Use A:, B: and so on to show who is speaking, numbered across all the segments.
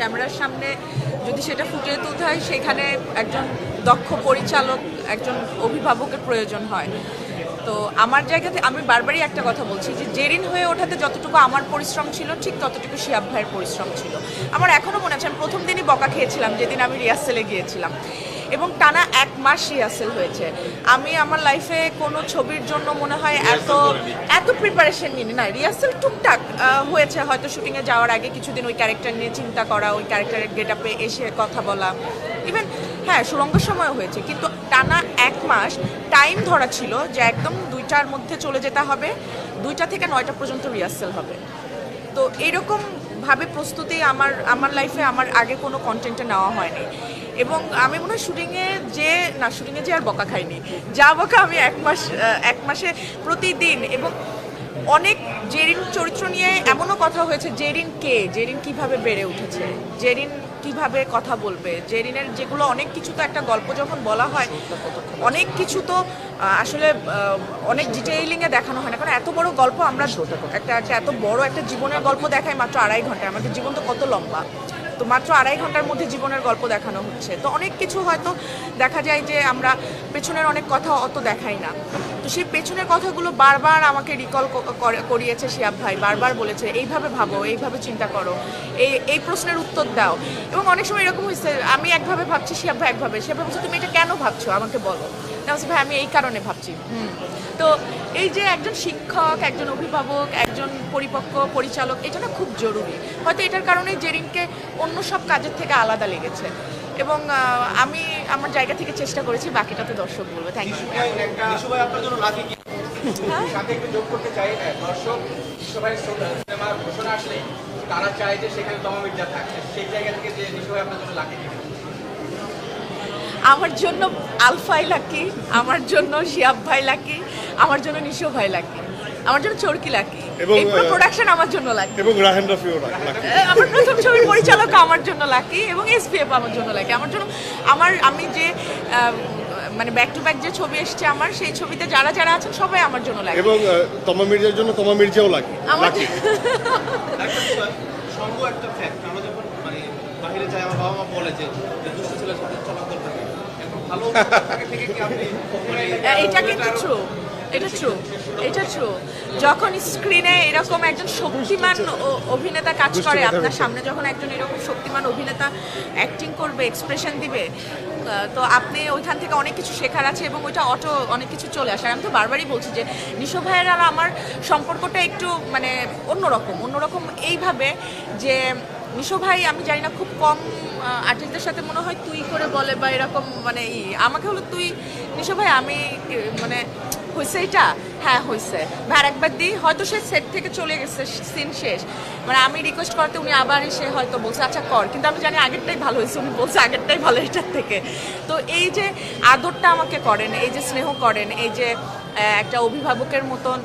A: ক্যামেরার সামনে যদি সেটা ফুটিয়ে তুলতে হয়, সেখানে একজন দক্ষ পরিচালক, একজন অভিভাবকের প্রয়োজন হয়। তো আমার জায়গাতে আমি বারবারই একটা কথা বলছি যে জেরিন হয়ে ওঠাতে যতটুকু আমার পরিশ্রম ছিল, ঠিক ততটুকু শিয়াব ভাইয়ের পরিশ্রম ছিল। আমার এখনও মনে আছে, আমি প্রথম দিনই বকা খেয়েছিলাম, যেদিন আমি রিহার্সেলে গিয়েছিলাম। এবং টানা এক মাস রিহার্সেল হয়েছে। আমি আমার লাইফে কোনো ছবির জন্য মনে হয় এত এত প্রিপারেশন নিই না রিহার্সেল টুকটাক হয়েছে। হয়তো শুটিংয়ে যাওয়ার আগে কিছুদিন ওই ক্যারেক্টার নিয়ে চিন্তা করা ওই ক্যারেক্টারের গেট আপে এসে কথা বলা। ইভেন হ্যাঁ সুরঙ্গের সময় হয়েছে কিন্তু টানা এক মাস টাইম ধরা ছিল যে একদম দুইটার মধ্যে চলে যেতে হবে। দুইটা থেকে নয়টা পর্যন্ত রিহার্সেল হবে। তো এইরকম ভাবে প্রস্তুতি আমার আমার লাইফে আমার আগে কোনো কন্টেন্টে নেওয়া হয়নি। এবং আমি মনে হয় শুটিংয়ে যে, না শুটিংয়ে যে আর বকা খাইনি। যা বকা আমি এক মাস এক মাসে প্রতিদিন এবং অনেক জেরিন চরিত্র নিয়ে এমনও কথা হয়েছে, জেরিন কে? জেরিন কীভাবে বেড়ে উঠেছে? জেরিন কীভাবে কথা বলবে। জেরিনের যেগুলো অনেক কিছু তো একটা গল্প যখন বলা হয়, অনেক কিছু তো আসলে অনেক ডিটেইলিংয়ে দেখানো হয় না। কারণ এত বড় গল্প আমরা একটা একটা এত বড় একটা জীবনের গল্প দেখাই মাত্র আড়াই ঘন্টায়। আমাদের জীবন তো কত লম্বা। তো মাত্র আড়াই ঘণ্টার মধ্যে জীবনের গল্প দেখানো হচ্ছে। তো অনেক কিছু হয়তো দেখা যায় যে আমরা পেছনের অনেক কথা অত দেখাই না। তো সেই পেছনের কথাগুলো বারবার আমাকে রিকল করিয়েছে শিয়াব ভাই, বারবার বলেছে, এইভাবে ভাবো, এইভাবে চিন্তা করো, এই এই প্রশ্নের উত্তর দাও। এবং অনেক সময় এরকম হয়েছে, আমি একভাবে ভাবছি, শিয়াব ভাই একভাবে। শিয়াব ভাই তুমি এটা কেন ভাবছ? আমাকে বলো। না ভাই, আমি এই কারণে ভাবছি। হুম। তো এই যে একজন শিক্ষক, একজন অভিভাবক, একজন পরিপক্ক, পরিচালক, এটা খুব জরুরি। হয়তো এটার কারণেই জেরিনকে অন্য সব কাজের থেকে আলাদা লেগেছে। এবং আমি আমার জায়গা থেকে চেষ্টা করেছি বাকিটা তো দর্শক বলবে। থ্যাংক ইউ
B: সাথে একটু যোগ করতে চাই দর্শক সিনেমার ঘোষণা আসলে তারা চায় যে সেখানে তমা মির্জা থাকে সেই জায়গা থেকে যে নিশু আপনার জন্য লাকি
A: আমার জন্য আলফাই লাকি আমার জন্য শিয়াব ভাই লাকি আমার জন্য নিশো ভাই লাকি আমার জন্য চরকি লাকি।
C: এবং,
A: এই পুরো প্রোডাকশন আমার জন্য লাকি।
C: এবং রাহেন রাফিও রাখি
A: আমার প্রথম ছবির পরিচালক আমার জন্য লাকি এবং এসপিএফ আমার জন্য লাকি। আমার জন্য আমার আমি যে মানে ব্যাক টু ব্যাক যে ছবি এসছে আমার সেই ছবিতে যারা যারা আছেন সবাই আমার জন্য লাগে
C: এবং তমা মির্জার জন্য তমা মির্জাও লাগে
A: আমার
C: লাকি।
B: সর্ব একটা ফ্যাক্ট আমরা যখন মানে বাইরে যাই আমার বাবা মা বলে যে দুষ্ট ছেলের সাথে চলাচল থাকে এখন ভালো থেকে কি আপনি
A: এটা কিন্তু ট্রু এটা ট্রু এটা ট্রু যখন স্ক্রিনে এরকম একজন শক্তিমান অভিনেতা কাজ করে আপনার সামনে যখন একজন এরকম শক্তিমান অভিনেতা অ্যাক্টিং করবে এক্সপ্রেশন দিবে তো আপনি ওইখান থেকে অনেক কিছু শেখার আছে এবং ওইটা অটো অনেক কিছু চলে আসে। আমি তো বারবারই বলছি যে নিশো ভাইয়ের আর আমার সম্পর্কটা একটু মানে অন্যরকম অন্যরকম এইভাবে যে নিশো ভাই আমি জানি না খুব কম আর্টিস্টদের সাথে মনে হয় তুই করে বলে বা এরকম মানে ই। আমাকে হলো তুই নিশো ভাই আমি মানে হয়েছে এটা? হ্যাঁ হয়েছে ভাই আর একবার দিই হয়তো সে সেট থেকে চলে গেছে সিন শেষ। মানে আমি রিকোয়েস্ট করতে উনি আবার এসে হয়তো বলছে আচ্ছা কর। কিন্তু আমি জানি আগেরটাই ভালো হয়েছে, উনি বলছে আগেরটাই ভালো এটার থেকে। তো এই যে আদরটা আমাকে করেন, এই যে স্নেহ করেন, এই যে একটা অভিভাবকের মতন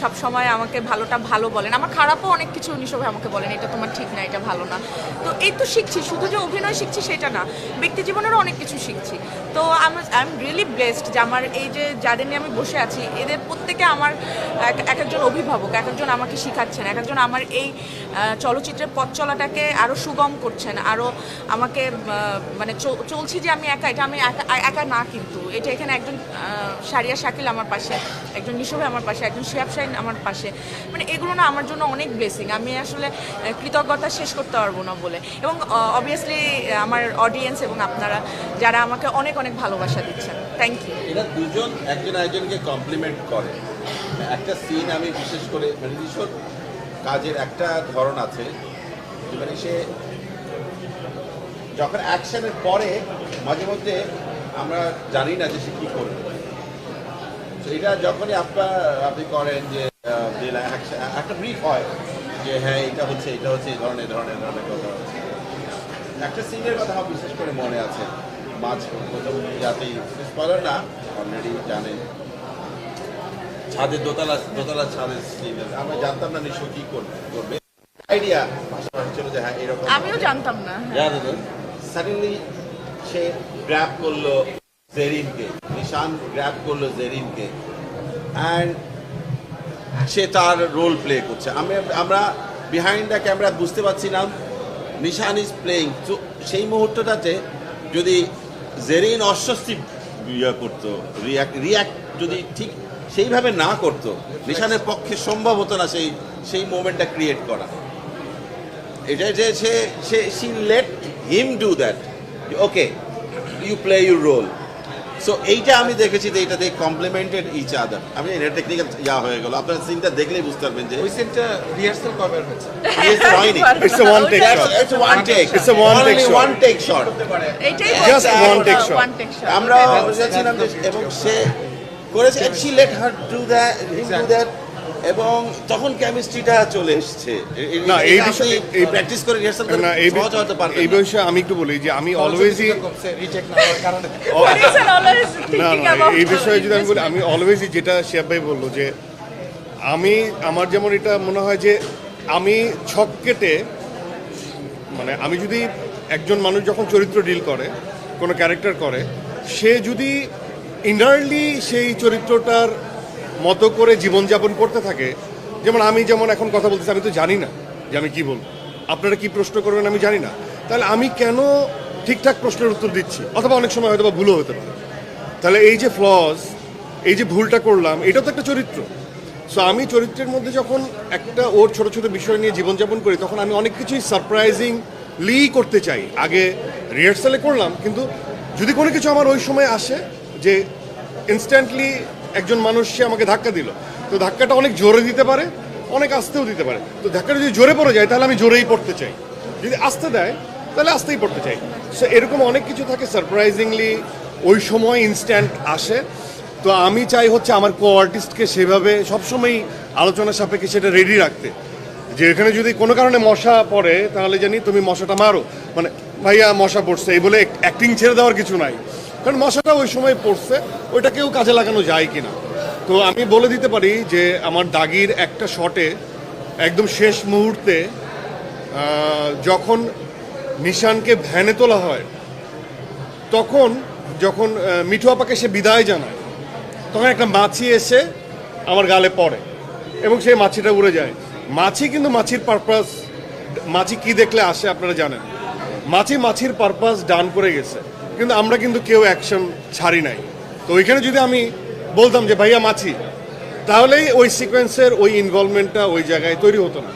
A: সব সময় আমাকে ভালোটা ভালো বলেন। আমার খারাপও অনেক কিছু উনি সবাই আমাকে বলেন, এটা তোমার ঠিক না, এটা ভালো না। তো এই তো শিখছি, শুধু যে অভিনয় শিখছি সেটা না, ব্যক্তি জীবনেরও অনেক কিছু শিখছি। তো আমি আই এম রিয়েলি ব্লেসড যে আমার এই যে যাদের নিয়ে আমি বসে আছি, এদের প্রত্যেকে আমার এক- এক একজন অভিভাবক, এক একজন আমাকে শেখাচ্ছেন, এক একজন আমার এই চলচ্চিত্রের পথ চলাটাকে আরও সুগম করছেন আরও আমাকে মানে চল- চলছি যে আমি একা, এটা আমি একা একা না কিন্তু, এটা এখানে একজন সারিয়া শাকিল আমার পাশে, একজন নিশোভে আমার পাশে, একজন শিয়াব শাহিন আমার পাশে। মানে এগুলো না আমার জন্য অনেক ব্লেসিং আমি আসলে কৃতজ্ঞতা শেষ করতে পারব না বলে। এবং অবভিয়াসলি আমার অডিয়েন্স এবং আপনারা, যারা আমাকে অনেক অনেক ভালোবাসা দিচ্ছেন। থ্যাংক ইউ
D: এরা দুজন, একজন একজনকে কমপ্লিমেন্ট করে। একটা সিন আমি বিশেষ করে মানে নিশোর কাজের একটা ধরন আছে মানে সে যখন অ্যাকশনের পরে মাঝে মধ্যে আমরা জানি না যে সে কী করবে। এটা যখনই আপনার আপনি করেন যে একটা ব্রিফ হয় যে হ্যাঁ এটা হচ্ছে এটা হচ্ছে এই ধরনের ধরনের ধরনের কথা হচ্ছে। একটা সিনের কথা আমার বিশেষ করে মনে আছে। মাঝ প্রথম যাতেই স্পয়লার না অলরেডি জানেন। ছাদের দোতলা দোতলা ছাদের সিন আমরা জানতাম না নিশ্চয় কি করবে করবে। আইডিয়া পাশাপাশি ছিল যে হ্যাঁ এরকম
A: আমিও জানতাম না হ্যাঁ।
D: জানেন সাডেনলি সে গ্র্যাব করল। জেরিনকে, নিশান গ্র্যাব করল জেরিনকে। অ্যান্ড সে তার রোল প্লে করছে। আমি, আমরা বিহাইন্ড দ্য ক্যামেরা বুঝতে পারছি না, নিশান ইজ প্লেয়িং তো সেই মুহূর্তটাতে যদি জেরিন অস্বস্তি ইয়ে করতো রিয়াক্ট রিয়াক্ট যদি ঠিক সেইভাবে না করতো, নিশানের পক্ষে সম্ভব হতো না সেই সেই মোমেন্টটা ক্রিয়েট করা। এটা যে সে সে she let him do that okay you play your role so এইটা আমি দেখেছি যে এটা দেখ কমপ্লিমেন্টেড ইচ আদার আমি এটা টেকনিক্যাল ইয়া হয়ে গেল আপনার সিনটা দেখলেই বুঝতে পারবেন যে
B: ওই সিনটা রিহার্সাল কবে হয়েছে
D: রিহার্সাল হয়নি
C: It's a one
D: take
C: shot.
D: it's one take.
C: It's a one take
D: Only
C: shot.
D: one take shot.
A: এটাই
C: shot.
A: ওয়ান টেক শট
D: আমরা বলেছিলাম যে এবং সে করেছে she let her do that him that that এবং তখন কেমিস্ট্রিটা চলে এসছে।
C: না, এই বিষয়ে- এই-
D: প্র্যাকটিস করে রিহার্সাল করে
C: না এই
D: সহজ হতে পারবেন
C: এই বিষয়ে আমি একটু বলি যে আমি অলওয়েজই
B: না হওয়ার কারণে।
C: না না এই বিষয়ে যদি আমি বলি আমি অলওয়েজই যেটা শিয়াব ভাই বলল যে আমি আমার যেমন এটা মনে হয় যে আমি ছক কেটে মানে আমি যদি একজন মানুষ যখন চরিত্র ডিল করে কোনো ক্যারেক্টার করে সে যদি ইনারলি সেই চরিত্রটার মতো করে জীবনযাপন করতে থাকে। যেমন আমি যেমন এখন কথা বলতেছি, আমি তো জানি না যে আমি কি বলব। আপনারা কি প্রশ্ন করবেন আমি জানি না। তাহলে আমি কেন ঠিকঠাক প্রশ্নের উত্তর দিচ্ছি? অথবা অনেক সময় হয়তো বা ভুলও হতে পারে। তাহলে এই যে ফ্লজ এই যে ভুলটা করলাম, এটা তো একটা চরিত্র। সো আমি চরিত্রের মধ্যে যখন একটা ওর ছোট ছোট বিষয় নিয়ে জীবনযাপন করি, তখন আমি অনেক কিছুই সারপ্রাইজিংলি করতে চাই। আগে রিহার্সালে করলাম, কিন্তু যদি কোনো কিছু আমার ওই সময় আসে যে ইনস্ট্যান্টলি একজন মানুষ সে আমাকে ধাক্কা দিল। তো ধাক্কাটা অনেক জোরে দিতে পারে, অনেক আস্তেও দিতে পারে। তো ধাক্কাটা যদি জোরে পড়ে যায়, তাহলে আমি জোরেই পড়তে চাই। যদি আস্তে দেয়, তাহলে আস্তেই পড়তে চাই। সো এরকম অনেক কিছু থাকে সারপ্রাইজিংলি ওই সময় ইনস্ট্যান্ট আসে। তো আমি চাই হচ্ছে আমার কো আর্টিস্টকে সেভাবে সবসময়ই আলোচনা সাপেক্ষে সেটা রেডি রাখতে। যে এখানে যদি কোনো কারণে মশা পড়ে, তাহলে জানি তুমি মশাটা মারো। মানে ভাইয়া, মশা পড়ছে। এই বলে অ্যাক্টিং ছেড়ে দেওয়ার কিছু নাই। কারণ মশাটা ওই সময় পড়ছে ওইটাকেও কাজে লাগানো যায় কিনা। তো আমি বলে দিতে পারি যে আমার দাগির একটা শটে একদম শেষ মুহূর্তে যখন নিশানকে ভ্যানে তোলা হয়, তখন যখন মিঠু আপাকে সে বিদায় জানায়, তখন একটা মাছি এসে আমার গালে পড়ে এবং সেই মাছিটা উড়ে যায়। মাছি কিন্তু মাছির পারপাস মাছি কি দেখলে আসে আপনারা জানেন। মাছি মাছির পারপাস ডান করে গেছে। কিন্তু আমরা কিন্তু কেউ অ্যাকশন ছাড়ি নাই। তো ওইখানে যদি আমি বলতাম যে ভাইয়া মাছি তাহলেই ওই সিকোয়েন্সের ওই ইনভলভমেন্টটা ওই জায়গায় তৈরি হতো না।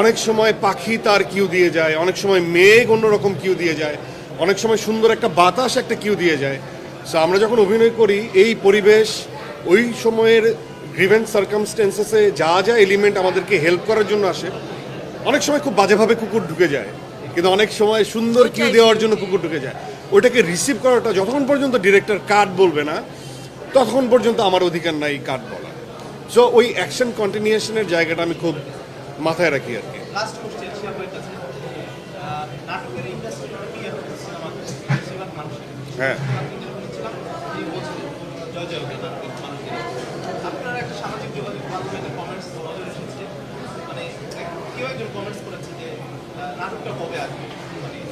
C: অনেক সময় পাখি তার কিউ দিয়ে যায় অনেক সময় মেঘ অন্যরকম কিউ দিয়ে যায় অনেক সময় সুন্দর একটা বাতাস একটা কিউ দিয়ে যায়। সো আমরা যখন অভিনয় করি এই পরিবেশ ওই সময়ের গ্রিভেন্স সার্কামস্টেন্সেসে যা যা এলিমেন্ট আমাদেরকে হেল্প করার জন্য আসে অনেক সময় খুব বাজেভাবে কুকুর ঢুকে যায়। কিন্তু অনেক সময় সুন্দর কিউ দেওয়ার জন্য কুকুর ঢুকে যায়। ওইটাকে রিসিভ করাটা যতক্ষণ পর্যন্ত ডিরেক্টর কাট বলবে না ততক্ষণ পর্যন্ত আমার অধিকার নাই কাট বলা সো ওই অ্যাকশন কন্টিনিউশনের জায়গাটা আমি খুব মাথায় রাখি আর কি। হ্যাঁ।
E: কমেন্টস মানে করেছে যে নাটকটা কবে আসবে